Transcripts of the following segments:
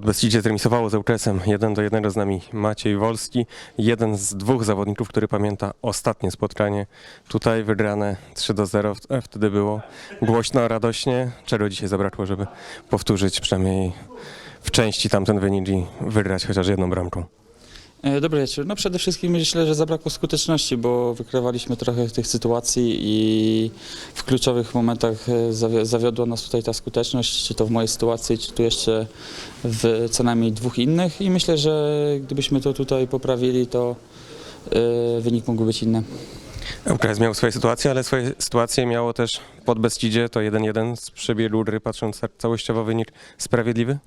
Pod Beskidzie zremisowało z ŁKS-em 1 do 1 z nami Maciej Wolski, jeden z dwóch zawodników, który pamięta ostatnie spotkanie. Tutaj wygrane 3 do 0, e, wtedy było głośno, radośnie. Czego dzisiaj zabrakło, żeby powtórzyć przynajmniej w części tamten wynik i wygrać chociaż jedną bramką? E, Dobry wieczór. No przede wszystkim myślę, że zabrakło skuteczności, bo wykrywaliśmy trochę tych sytuacji i w kluczowych momentach e, zawi- zawiodła nas tutaj ta skuteczność, czy to w mojej sytuacji, czy tu jeszcze w co najmniej dwóch innych i myślę, że gdybyśmy to tutaj poprawili, to e, wynik mógłby być inny. ŁKS miał swoje sytuacje, ale swoje sytuacje miało też pod Beskidzie, to 1-1 z przebiegu patrząc całościowo wynik sprawiedliwy?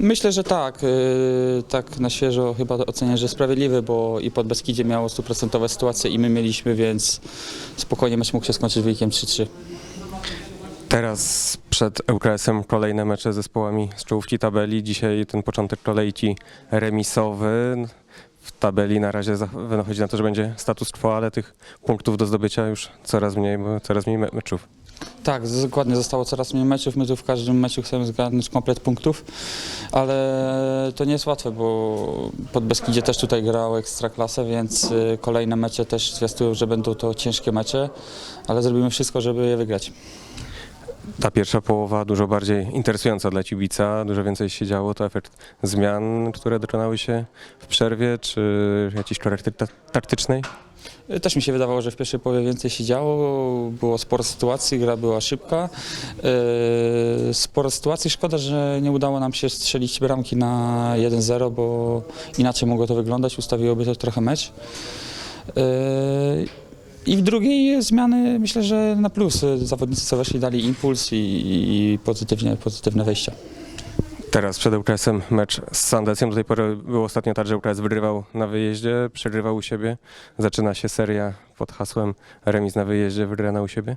Myślę, że tak. e, Tak na świeżo chyba ocenię, że sprawiedliwy, bo i pod Beskidzie miało stuprocentowe sytuacje i my mieliśmy, więc spokojnie mecz mógł się skończyć wynikiem 3-3. Teraz przed ŁKS-em kolejne mecze z zespołami z czołówki tabeli. Dzisiaj ten początek kolejki remisowy. W tabeli na razie wychodzi na to, że będzie status quo, ale tych punktów do zdobycia już coraz mniej, bo coraz mniej me- meczów. Tak, dokładnie zostało coraz mniej meczów. My tu w każdym meczu chcemy zgarnąć komplet punktów, ale to nie jest łatwe, bo pod Beskidzie też tutaj grało Ekstraklasę, więc y, kolejne mecze też zwiastują, że będą to ciężkie mecze, ale zrobimy wszystko, żeby je wygrać. Ta pierwsza połowa dużo bardziej interesująca dla Cibica, dużo więcej się działo. To efekt zmian, które dokonały się w przerwie, czy jakiejś korekty ta- taktycznej? Y, Też mi się wydawało, że w pierwszej połowie więcej się działo, było sporo sytuacji, gra była szybka. Yy, Sporo sytuacji, szkoda, że nie udało nam się strzelić bramki na 1-0, bo inaczej mogło to wyglądać, ustawiłoby to trochę mecz. Yy, I w drugiej zmiany myślę, że na plus. Zawodnicy co weszli dali impuls i, i pozytywne wejścia. Teraz przed ŁKS-em mecz z Sandecją. Do tej pory było ostatnio tak, że ŁKS wygrywał na wyjeździe, przegrywał u siebie. Zaczyna się seria pod hasłem remis na wyjeździe, wygrana u siebie.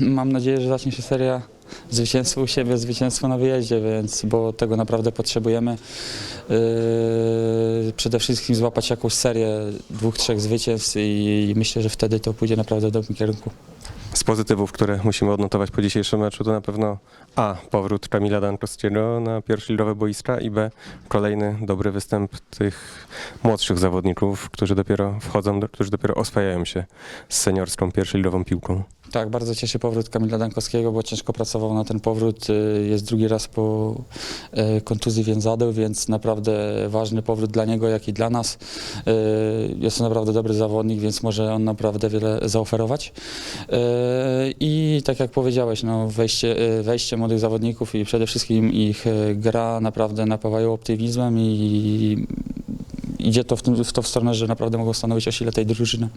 Mam nadzieję, że zacznie się seria zwycięstwo u siebie, zwycięstwo na wyjeździe, więc bo tego naprawdę potrzebujemy. Yy, przede wszystkim złapać jakąś serię dwóch, trzech zwycięstw i, i myślę, że wtedy to pójdzie naprawdę w dobrym kierunku. Z pozytywów, które musimy odnotować po dzisiejszym meczu, to na pewno A. Powrót Kamila Dankowskiego na pierwszoligowe boiska i B. Kolejny dobry występ tych młodszych zawodników, którzy dopiero wchodzą, którzy dopiero oswajają się z seniorską pierwszoligową piłką. Tak, bardzo cieszy powrót Kamila Dankowskiego, bo ciężko pracował na ten powrót. Yy, Jest drugi raz po yy, kontuzji więzadeł, więc naprawdę ważny powrót dla niego, jak i dla nas. Yy, Jest to naprawdę dobry zawodnik, więc może on naprawdę wiele zaoferować. I tak jak powiedziałeś, no wejście, wejście młodych zawodników i przede wszystkim ich gra naprawdę napawają optymizmem i idzie to w, tym, w to w stronę, że naprawdę mogą stanowić o sile tej drużyny.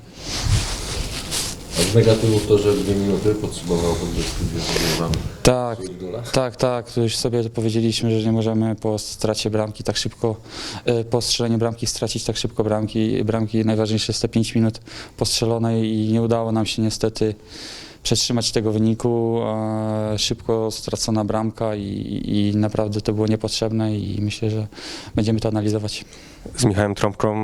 A z negatywów to, że dwie minuty potrzebował pod Beskidzie, żeby wam Tak. Tak, tak, to już sobie powiedzieliśmy, że nie możemy po stracie bramki tak szybko, e, po strzeleniu bramki stracić tak szybko bramki. Bramki najważniejsze jest te 5 minut postrzelonej i nie udało nam się niestety przetrzymać tego wyniku. a Szybko stracona bramka i, i naprawdę to było niepotrzebne i myślę, że będziemy to analizować. Z Michałem Trąbką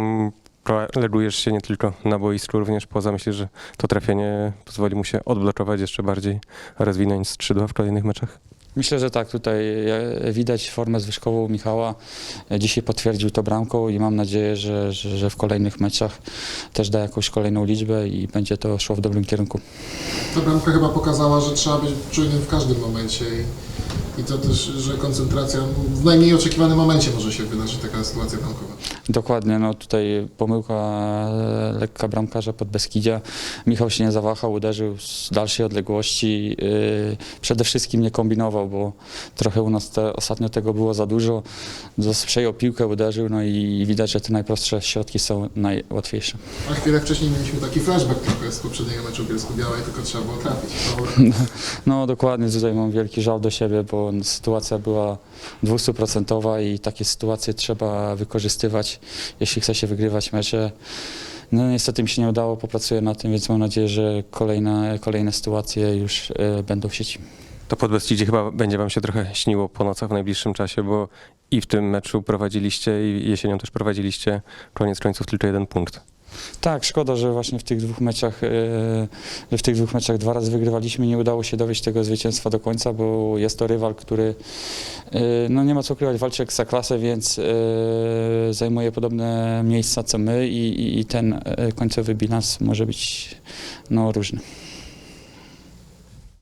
legujesz się nie tylko na boisku, również poza. Myślę, że to trafienie pozwoli mu się odblokować jeszcze bardziej, rozwinąć skrzydła w kolejnych meczach. Myślę, że tak, tutaj e, widać formę zwyżkową Michała. E, Dzisiaj potwierdził to bramką i mam nadzieję, że, że, że w kolejnych meczach też da jakąś kolejną liczbę i będzie to szło w dobrym kierunku. Ta bramka chyba pokazała, że trzeba być czujnym w każdym momencie i, i to też, że koncentracja w najmniej oczekiwanym momencie może się wydarzyć taka sytuacja bramkowa. Dokładnie, no tutaj pomyłka e, lekka bramkarza pod Beskidzia. Michał się nie zawahał, uderzył z dalszej odległości. Yy, Przede wszystkim nie kombinował, bo trochę u nas te, ostatnio tego było za dużo. Przejął piłkę, uderzył, no i widać, że te najprostsze środki są najłatwiejsze. A chwilę wcześniej mieliśmy taki flashback trochę z poprzedniego meczu Bielsku-Białej, tylko trzeba było trafić. No dokładnie, tutaj mam wielki żal do siebie, bo sytuacja była dwustuprocentowa i takie sytuacje trzeba wykorzystywać, jeśli chce się wygrywać mecze. No niestety mi się nie udało, popracuję nad tym, więc mam nadzieję, że kolejne, kolejne sytuacje już e, będą w sieci. To pod Beskidzie chyba będzie wam się trochę śniło po nocach w najbliższym czasie, bo i w tym meczu prowadziliście i jesienią też prowadziliście koniec końców tylko jeden punkt. Tak, szkoda, że właśnie w tych dwóch meczach, e, w tych dwóch meczach dwa razy wygrywaliśmy, nie udało się dowieść tego zwycięstwa do końca, bo jest to rywal, który e, no nie ma co ukrywać, walczy o ekstraklasę, więc e, zajmuje podobne miejsca co my i, i, i ten końcowy bilans może być no, różny.